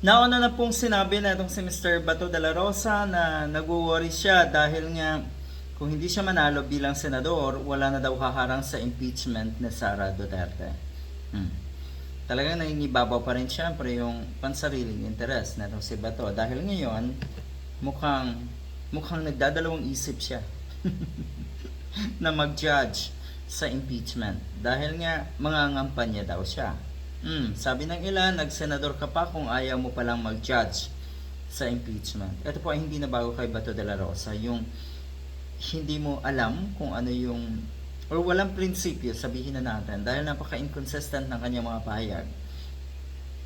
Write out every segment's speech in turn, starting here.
Nauna na pong sinabi na itong si Mr. Bato de la Rosa na nagwo-worry siya dahil nga kung hindi siya manalo bilang senador, wala na daw haharang sa impeachment ni Sara Duterte. Hmm. Talagang nangingibabaw pa rin siyempre yung pansariling interes na itong si Bato dahil ngayon mukhang mukhang nagdadalawang isip siya na mag-judge sa impeachment dahil nga mga ngampanya daw siya. Hmm, sabi ng ilan, nagsenador ka pa kung ayaw mo palang mag-judge sa impeachment. Ito po ay hindi na bago kay Bato de la Rosa, yung hindi mo alam kung ano yung or walang prinsipyo, sabihin na natin, dahil napaka-inconsistent ng kanyang mga pahayag.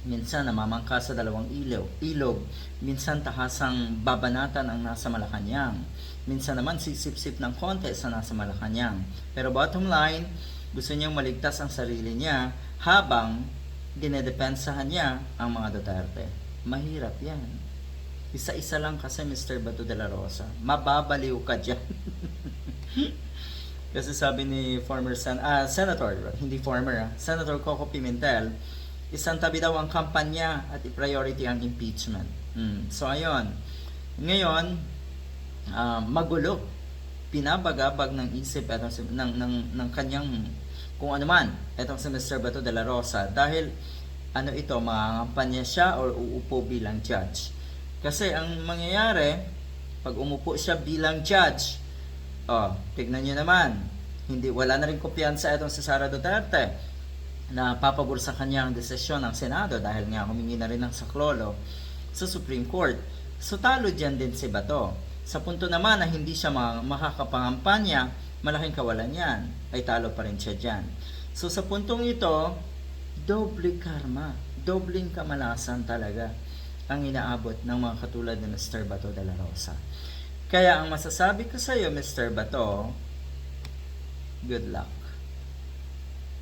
Minsan namamangka sa dalawang ilaw, ilog, minsan tahasang babanatan ang nasa Malacanang, minsan naman sisip-sip ng konti sa nasa Malacanang. Pero bottom line, gusto niyang maligtas ang sarili niya habang dinedepensahan niya ang mga Duterte. Mahirap yan. Isa-isa lang kasi Mr. Bato de la Rosa. Mababaliw ka dyan. kasi sabi ni former sen ah, Senator, hindi former, ah, Senator Coco Pimentel, isang tabi daw ang kampanya at i-priority ang impeachment. Hmm. So ayun. Ngayon, ah, magulo. Pinabagabag ng isip etong, si- ng, ng, ng kanyang kung ano man, etong si Mr. Bato de la Rosa dahil ano ito, mangangampanya siya or uupo bilang judge. Kasi ang mangyayari, pag umupo siya bilang judge, oh, tignan nyo naman, hindi, wala na rin kumpiyansa itong si Sara Duterte na papabor sa kanya ang desisyon ng Senado dahil nga humingi na rin ng saklolo sa Supreme Court. So talo dyan din si Bato. Sa punto naman na hindi siya ma- makakapangampanya, malaking kawalan yan, ay talo pa rin siya dyan. So sa puntong ito, doble karma, dobling kamalasan talaga ang inaabot ng mga katulad ni Mr. Bato de la Rosa. Kaya ang masasabi ko sa iyo, Mr. Bato, good luck.